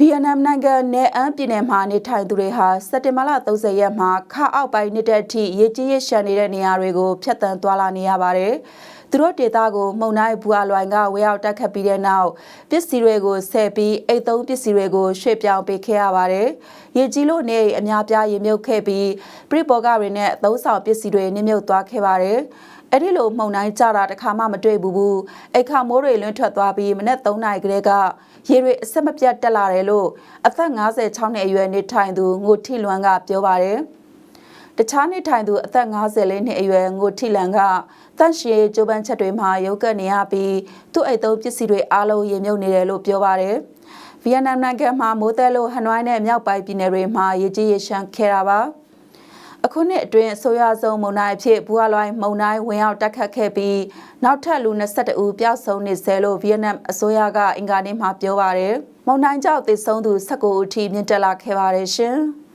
ဗီယက်နမ်နိုင်ငံနယ်အမ်းပြည်နယ်မှာနေထိုင်သူတွေဟာစက်တင်ဘာလ30ရက်မှာခါအောက်ပိုင်းနှစ်တဲ့အထိရေကြီးရရှမ်းနေတဲ့နေရာတွေကိုဖျက်ဆီးသွားလာနေရပါတယ်။ သူတို့ဒေသကိုမုံနိုင်ဘူအလွိုင်ကဝေရောက်တက်ခတ်ပြီးတဲ့နောက်ပစ္စည်းတွေကိုဆယ်ပြီးအိတ်သုံးပစ္စည်းတွေကိုရွှေ့ပြောင်းပေးခဲ့ရပါတယ်။ရေကြီးလို့နေအများပြားရေမြုပ်ခဲ့ပြီးပြိပေါ်ကတွေနဲ့သုံးဆောင်ပစ္စည်းတွေနစ်မြုပ်သွားခဲ့ပါတယ်။အဲ့ဒီလိုမှုန်တိုင်းကြတာတခါမှမတွေ့ဘူးဘူးအိတ်ခါမိုးတွေလွင့်ထွက်သွားပြီးမနေ့3နာရီကလေးကရေတွေအဆက်မပြတ်တက်လာတယ်လို့အသက်56နှစ်အရွယ်နေထိုင်သူငိုထီလွမ်းကပြောပါတယ် တခြားနေထိုင်သူအသက်54နှစ်အရွယ်ငိုထီလန်ကတန့်ရှည်ကြိုးပမ်းချက်တွေမှာရုပ်ကပ်နေရပြီးသူ့အိတ်သုံးပစ္စည်းတွေအားလုံးရေမြုပ်နေတယ်လို့ပြောပါတယ်ဗီယက်နမ်နိုင်ငံမှာမိုးတဲလိုဟန်နွိုင်းနဲ့မြောက်ပိုင်းပြည်နယ်တွေမှာရေကြီးရေရှမ်းခဲ့တာပါ။အခုနှစ်အတွင်းအဆိုရဆုံးမုံတိုင်းအဖြစ်ဘူအလွိုင်းမုံတိုင်းဝင်ရောက်တက်ခတ်ခဲ့ပြီးနောက်ထပ်လူ22ဦးပျောက်ဆုံးနေဆဲလို့ဗီယက်နမ်အစိုးရကအင်္ဂါနေ့မှာပြောပါတယ်။မုံတိုင်းကြောင့်သေဆုံးသူ19ဦးထိမြင့်တက်လာခဲ့ပါတယ်ရှင်။